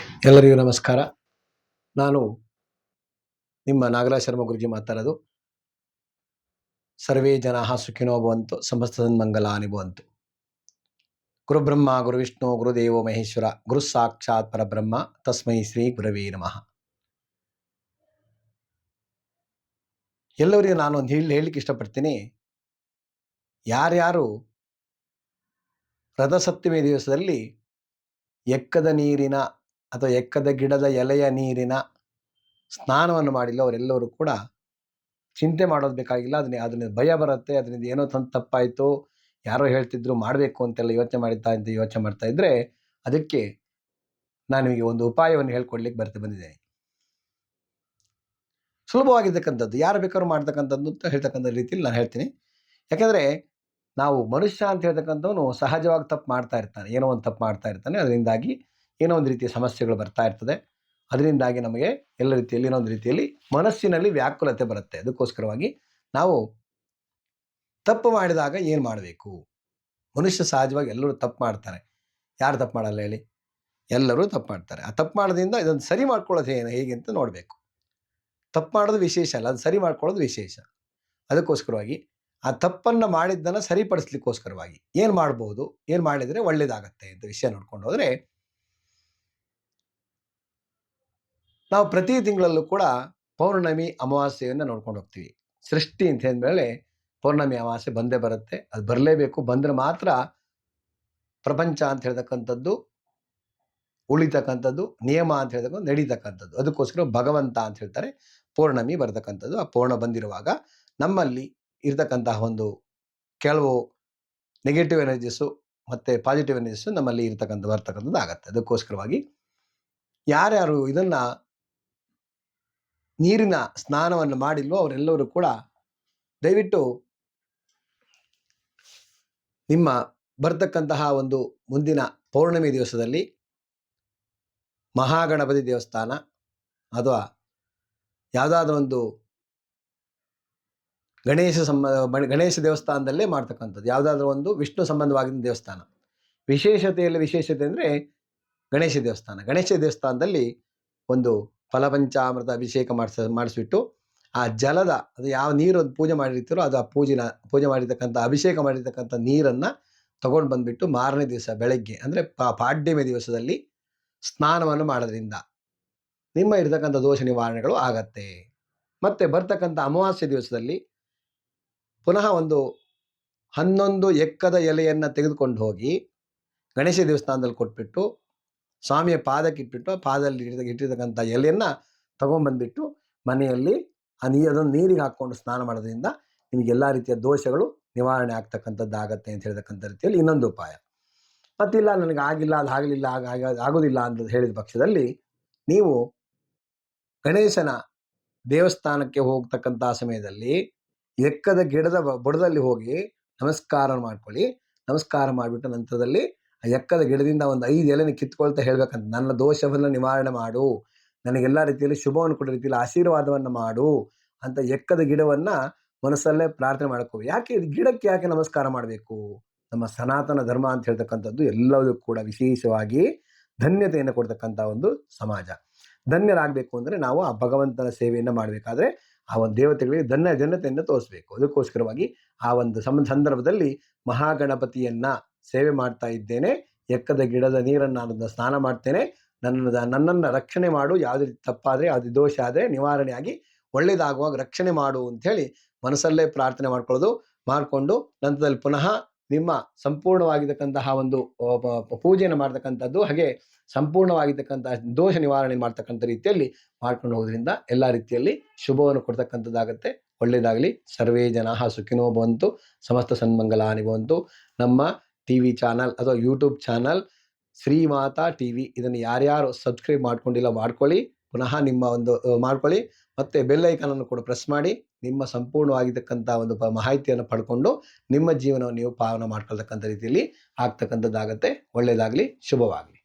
ಎಲ್ಲರಿಗೂ ನಮಸ್ಕಾರ. ನಾನು ನಿಮ್ಮ ನಾಗರಾಜ್ ಶರ್ಮ ಗುರುಜಿ ಮಾತಾಡೋದು. ಸರ್ವೇ ಜನ ಸುಖಿನೋ ಭವಂತು, ಸಮಸ್ತ ಮಂಗಲಾನಿ ಭವಂತು ಗುರುಬ್ರಹ್ಮ, ಗುರು ವಿಷ್ಣು ಗುರುದೇವೋ ಮಹೇಶ್ವರ, ಗುರು ಸಾಕ್ಷಾತ್ ಪರಬ್ರಹ್ಮ, ತಸ್ಮೈ ಶ್ರೀ ಗುರವೇ ನಮಃ. ಎಲ್ಲರಿಗೂ ನಾನು ಒಂದು ಹೇಳಿ, ಹೇಳಲಿಕ್ಕೆ ಇಷ್ಟಪಡ್ತೀನಿ. ಯಾರ್ಯಾರು ರಥಸಪ್ತಮಿ ದಿವಸದಲ್ಲಿ ಎಕ್ಕದ ನೀರಿನ ಅಥವಾ ಎಕ್ಕದ ಗಿಡದ ಎಲೆಯ ನೀರಿನ ಸ್ನಾನವನ್ನು ಮಾಡಿಲ್ಲ, ಅವರೆಲ್ಲರೂ ಕೂಡ ಚಿಂತೆ ಮಾಡೋದು ಬೇಕಾಗಿಲ್ಲ ಅದನ್ನ ಅದನ್ನ ಭಯ ಬರುತ್ತೆ, ಅದರಿಂದ ಏನೋ ತಂದು ತಪ್ಪಾಯಿತು, ಯಾರೋ ಹೇಳ್ತಿದ್ರು ಮಾಡಬೇಕು ಅಂತೆಲ್ಲ ಯೋಚನೆ ಮಾಡಿದ್ದಾ, ಅಂತ ಯೋಚನೆ ಮಾಡ್ತಾ ಇದ್ರೆ ಅದಕ್ಕೆ ನಾನು ನಿಮಗೆ ಒಂದು ಉಪಾಯವನ್ನು ಹೇಳ್ಕೊಡ್ಲಿಕ್ಕೆ ಬರ್ತಾ ಬಂದಿದ್ದೇನೆ. ಸುಲಭವಾಗಿರ್ತಕ್ಕಂಥದ್ದು, ಯಾರು ಬೇಕಾದ್ರೂ ಮಾಡ್ತಕ್ಕಂಥದ್ದು ಅಂತ ಹೇಳ್ತಕ್ಕಂಥ ರೀತಿಯಲ್ಲಿ ನಾನು ಹೇಳ್ತೀನಿ. ಯಾಕಂದ್ರೆ ನಾವು ಮನುಷ್ಯ ಅಂತ ಹೇಳ್ತಕ್ಕಂಥವನು ಸಹಜವಾಗಿ ತಪ್ಪು ಮಾಡ್ತಾ ಇರ್ತಾನೆ, ಏನೋ ಒಂದು ತಪ್ಪು ಮಾಡ್ತಾ ಇರ್ತಾನೆ. ಅದರಿಂದಾಗಿ ಏನೋ ಒಂದು ರೀತಿಯ ಸಮಸ್ಯೆಗಳು ಬರ್ತಾ ಇರ್ತದೆ. ಅದರಿಂದಾಗಿ ನಮಗೆ ಎಲ್ಲ ರೀತಿಯಲ್ಲಿ ಏನೋ ಒಂದು ರೀತಿಯಲ್ಲಿ ಮನಸ್ಸಿನಲ್ಲಿ ವ್ಯಾಕುಲತೆ ಬರುತ್ತೆ. ಅದಕ್ಕೋಸ್ಕರವಾಗಿ ನಾವು ತಪ್ಪು ಮಾಡಿದಾಗ ಏನು ಮಾಡಬೇಕು? ಮನುಷ್ಯ ಸಹಜವಾಗಿ ಎಲ್ಲರೂ ತಪ್ಪು ಮಾಡ್ತಾರೆ. ಯಾರು ತಪ್ಪು ಮಾಡಲ್ಲ ಹೇಳಿ? ಎಲ್ಲರೂ ತಪ್ಪು ಮಾಡ್ತಾರೆ. ಆ ತಪ್ಪು ಮಾಡೋದ್ರಿಂದ ಇದನ್ನು ಸರಿ ಮಾಡ್ಕೊಳ್ಳೋದು ಏನು ಹೇಗೆ ಅಂತ ನೋಡಬೇಕು. ತಪ್ಪು ಮಾಡೋದು ವಿಶೇಷ ಅಲ್ಲ ಅದು ಸರಿ ಮಾಡ್ಕೊಳ್ಳೋದು ವಿಶೇಷ. ಅದಕ್ಕೋಸ್ಕರವಾಗಿ ಆ ತಪ್ಪನ್ನು ಮಾಡಿದ್ದನ್ನು ಸರಿಪಡಿಸ್ಲಿಕ್ಕೋಸ್ಕರವಾಗಿ ಏನು ಮಾಡ್ಬೋದು? ಏನು ಮಾಡಿದರೆ ಒಳ್ಳೆಯದಾಗತ್ತೆ ಅಂತ ವಿಷಯ ನೋಡ್ಕೊಂಡು ಹೋದರೆ ನಾವು ಪ್ರತಿ ತಿಂಗಳಲ್ಲೂ ಕೂಡ ಪೌರ್ಣಮಿ ಅಮಾವಾಸ್ಯೆಯನ್ನು ನೋಡ್ಕೊಂಡು ಹೋಗ್ತೀವಿ. ಸೃಷ್ಟಿ ಅಂತ ಅಂದಮೇಲೆ ಪೌರ್ಣಮಿ ಅಮಾವಾಸ್ಯೆ ಬಂದೇ ಬರುತ್ತೆ. ಅದು ಬರಲೇಬೇಕು. ಬಂದರೆ ಮಾತ್ರ ಪ್ರಪಂಚ ಅಂತ ಹೇಳ್ತಕ್ಕಂಥದ್ದು, ಉಳಿತಕ್ಕಂಥದ್ದು, ನಿಯಮ ಅಂತ ಹೇಳ್ತಕ್ಕಂಥ ನಡೀತಕ್ಕಂಥದ್ದು. ಅದಕ್ಕೋಸ್ಕರ ಭಗವಂತ ಅಂತ ಹೇಳ್ತಾರೆ. ಪೌರ್ಣಮಿ ಬರತಕ್ಕಂಥದ್ದು. ಆ ಪೌರ್ಣ ಬಂದಿರುವಾಗ ನಮ್ಮಲ್ಲಿ ಇರತಕ್ಕಂತಹ ಒಂದು ಕೆಲವು ನೆಗೆಟಿವ್ ಎನರ್ಜಿಸು ಮತ್ತು ಪಾಸಿಟಿವ್ ಎನರ್ಜಿಸು ನಮ್ಮಲ್ಲಿ ಇರ್ತಕ್ಕಂಥ, ಬರ್ತಕ್ಕಂಥದ್ದು ಆಗತ್ತೆ. ಅದಕ್ಕೋಸ್ಕರವಾಗಿ ಯಾರ್ಯಾರು ಇದನ್ನ ನೀರಿನ ಸ್ನಾನವನ್ನು ಮಾಡಿಲ್ವೋ ಅವರೆಲ್ಲರೂ ಕೂಡ ದಯವಿಟ್ಟು ನಿಮ್ಮ ಬರ್ತಕ್ಕಂತಹ ಒಂದು ಮುಂದಿನ ಪೌರ್ಣಮಿ ದಿವಸದಲ್ಲಿ ಮಹಾಗಣಪತಿ ದೇವಸ್ಥಾನ ಅಥವಾ ಯಾವುದಾದ್ರೂ ಒಂದು ಗಣೇಶ ಸಂಬಂಧ ಗಣೇಶ ದೇವಸ್ಥಾನದಲ್ಲೇ ಮಾಡ್ತಕ್ಕಂಥದ್ದು. ಯಾವುದಾದ್ರೂ ಒಂದು ವಿಷ್ಣು ಸಂಬಂಧವಾಗಿದ್ದ ದೇವಸ್ಥಾನ. ವಿಶೇಷತೆಯಲ್ಲಿ ವಿಶೇಷತೆ ಅಂದರೆ ಗಣೇಶ ದೇವಸ್ಥಾನ. ಗಣೇಶ ದೇವಸ್ಥಾನದಲ್ಲಿ ಒಂದು ಫಲಪಂಚಾಮೃತ ಅಭಿಷೇಕ ಮಾಡಿಸ, ಮಾಡಿಸ್ಬಿಟ್ಟು ಆ ಜಲದ ಅದು ಯಾವ ನೀರು ಪೂಜೆ ಮಾಡಿರ್ತೀರೋ ಅದು ಆ ಪೂಜಿನ, ಪೂಜೆ ಮಾಡಿರ್ತಕ್ಕಂಥ, ಅಭಿಷೇಕ ಮಾಡಿರ್ತಕ್ಕಂಥ ನೀರನ್ನು ತಗೊಂಡು ಬಂದ್ಬಿಟ್ಟು ಮಾರನೇ ದಿವಸ ಬೆಳಗ್ಗೆ, ಅಂದರೆ ಪಾಡ್ಯಮಿ ದಿವಸದಲ್ಲಿ ಸ್ನಾನವನ್ನು ಮಾಡೋದ್ರಿಂದ ನಿಮ್ಮ ಇರತಕ್ಕಂಥ ದೋಷ ನಿವಾರಣೆಗಳು ಆಗತ್ತೆ. ಮತ್ತು ಬರ್ತಕ್ಕಂಥ ಅಮಾವಾಸ್ಯೆ ದಿವಸದಲ್ಲಿ ಪುನಃ ಒಂದು ಹನ್ನೊಂದು ಎಕ್ಕದ ಎಲೆಯನ್ನು ತೆಗೆದುಕೊಂಡು ಹೋಗಿ ಗಣೇಶ ದೇವಸ್ಥಾನದಲ್ಲಿ ಕೊಟ್ಬಿಟ್ಟು ಸ್ವಾಮಿಯ ಪಾದಕ್ಕೆ ಇಟ್ಬಿಟ್ಟು ಆ ಪಾದದಲ್ಲಿ ಇಟ್ಟಿದ ಇಟ್ಟಿರ್ತಕ್ಕಂಥ ಎಲೆಯನ್ನು ತಗೊಂಡ್ಬಂದ್ಬಿಟ್ಟು ಮನೆಯಲ್ಲಿ ಆ ನೀ, ಅದನ್ನು ನೀರಿಗೆ ಹಾಕ್ಕೊಂಡು ಸ್ನಾನ ಮಾಡೋದ್ರಿಂದ ನಿಮಗೆ ಎಲ್ಲ ರೀತಿಯ ದೋಷಗಳು ನಿವಾರಣೆ ಆಗ್ತಕ್ಕಂಥದ್ದು ಆಗತ್ತೆ ಅಂತ ಹೇಳ್ತಕ್ಕಂಥ ರೀತಿಯಲ್ಲಿ ಇನ್ನೊಂದು ಉಪಾಯ. ಮತ್ತಿಲ್ಲ, ನನಗೆ ಆಗಿಲ್ಲ, ಅದು ಆಗಲಿಲ್ಲ, ಆಗ, ಆಗ- ಆಗೋದಿಲ್ಲ ಅಂತ ಹೇಳಿದ ಪಕ್ಷದಲ್ಲಿ ನೀವು ಗಣೇಶನ ದೇವಸ್ಥಾನಕ್ಕೆ ಹೋಗ್ತಕ್ಕಂಥ ಸಮಯದಲ್ಲಿ ಎಕ್ಕದ ಗಿಡದ ಬುಡದಲ್ಲಿ ಹೋಗಿ ನಮಸ್ಕಾರ ಮಾಡ್ಕೊಳ್ಳಿ. ನಮಸ್ಕಾರ ಮಾಡಿಬಿಟ್ಟು ನಂತರದಲ್ಲಿ ಆ ಎಕ್ಕದ ಗಿಡದಿಂದ ಒಂದು ಐದು ಎಲೆನ ಕಿತ್ಕೊಳ್ತಾ ಹೇಳ್ಬೇಕಂತ ನನ್ನ ದೋಷವನ್ನು ನಿವಾರಣೆ ಮಾಡು ನನಗೆಲ್ಲ ರೀತಿಯಲ್ಲಿ ಶುಭವನ್ನು ಕೊಡೋ ರೀತಿಯಲ್ಲಿ ಆಶೀರ್ವಾದವನ್ನು ಮಾಡು ಅಂತ ಎಕ್ಕದ ಗಿಡವನ್ನ ಮನಸ್ಸಲ್ಲೇ ಪ್ರಾರ್ಥನೆ ಮಾಡ್ಕೋ ಯಾಕೆ ಇದು ಗಿಡಕ್ಕೆ ಯಾಕೆ ನಮಸ್ಕಾರ ಮಾಡಬೇಕು? ನಮ್ಮ ಸನಾತನ ಧರ್ಮ ಅಂತ ಹೇಳ್ತಕ್ಕಂಥದ್ದು ಎಲ್ಲದಕ್ಕೂ ಕೂಡ ವಿಶೇಷವಾಗಿ ಧನ್ಯತೆಯನ್ನು ಕೊಡ್ತಕ್ಕಂಥ ಒಂದು ಸಮಾಜ. ಧನ್ಯರಾಗಬೇಕು ಅಂದರೆ ನಾವು ಆ ಭಗವಂತನ ಸೇವೆಯನ್ನು ಮಾಡಬೇಕಾದ್ರೆ ಆ ಒಂದು ದೇವತೆಗಳಿಗೆ ಧನ್ಯ, ಧನ್ಯತೆಯನ್ನು ತೋರಿಸ್ಬೇಕು. ಅದಕ್ಕೋಸ್ಕರವಾಗಿ ಆ ಒಂದು ಸಂದರ್ಭದಲ್ಲಿ ಮಹಾಗಣಪತಿಯನ್ನ ಸೇವೆ ಮಾಡ್ತಾ ಇದ್ದೇನೆ. ಎಕ್ಕದ ಗಿಡದ ನೀರನ್ನು ನಾನು ಸ್ನಾನ ಮಾಡ್ತೇನೆ. ನನ್ನ ನನ್ನನ್ನು ರಕ್ಷಣೆ ಮಾಡು. ಯಾವುದೇ ರೀತಿ ತಪ್ಪಾದರೆ, ಯಾವುದೇ ದೋಷ ಆದರೆ ನಿವಾರಣೆಯಾಗಿ ಒಳ್ಳೇದಾಗುವಾಗ ರಕ್ಷಣೆ ಮಾಡು ಅಂಥೇಳಿ ಮನಸ್ಸಲ್ಲೇ ಪ್ರಾರ್ಥನೆ ಮಾಡ್ಕೊಳ್ಳೋದು, ಮಾಡಿಕೊಂಡು ನಂತರದಲ್ಲಿ ಪುನಃ ನಿಮ್ಮ ಸಂಪೂರ್ಣವಾಗಿರ್ತಕ್ಕಂತಹ ಒಂದು ಪೂಜೆಯನ್ನು ಮಾಡ್ತಕ್ಕಂಥದ್ದು ಹಾಗೆ ಸಂಪೂರ್ಣವಾಗಿರ್ತಕ್ಕಂಥ ದೋಷ ನಿವಾರಣೆ ಮಾಡ್ತಕ್ಕಂಥ ರೀತಿಯಲ್ಲಿ ಮಾಡ್ಕೊಂಡು ಹೋಗೋದ್ರಿಂದ ಎಲ್ಲ ರೀತಿಯಲ್ಲಿ ಶುಭವನ್ನು ಕೊಡ್ತಕ್ಕಂಥದ್ದಾಗುತ್ತೆ. ಒಳ್ಳೆಯದಾಗಲಿ ಸರ್ವೇ ಜನ ಸುಖಿನೋ ಭವಂತು. ಸಮಸ್ತ ಸನ್ಮಂಗಲಾನಿ ಭವಂತು. ನಮ್ಮ ಟಿ ವಿ ಚಾನಲ್ ಅಥವಾ YouTube channel, Shrimata T V ಇದನ್ನು ಯಾರ್ಯಾರು ಸಬ್ಸ್ಕ್ರೈಬ್ ಮಾಡ್ಕೊಂಡಿಲ್ಲ ಮಾಡ್ಕೊಳ್ಳಿ. ಪುನಃ ನಿಮ್ಮ ಒಂದು ಮಾಡ್ಕೊಳ್ಳಿ. ಮತ್ತೆ ಬೆಲ್ ಐಕನನ್ನು ಕೂಡ ಪ್ರೆಸ್ ಮಾಡಿ. ನಿಮ್ಮ ಸಂಪೂರ್ಣವಾಗಿರ್ತಕ್ಕಂಥ ಒಂದು ಮಾಹಿತಿಯನ್ನು ಪಡ್ಕೊಂಡು ನಿಮ್ಮ ಜೀವನವನ್ನು ನೀವು ಪಾವನ ಮಾಡ್ಕೊಳ್ತಕ್ಕಂಥ ರೀತಿಯಲ್ಲಿ ಆಗ್ತಕ್ಕಂಥದ್ದಾಗತ್ತೆ. ಒಳ್ಳೆಯದಾಗಲಿ ಶುಭವಾಗಲಿ.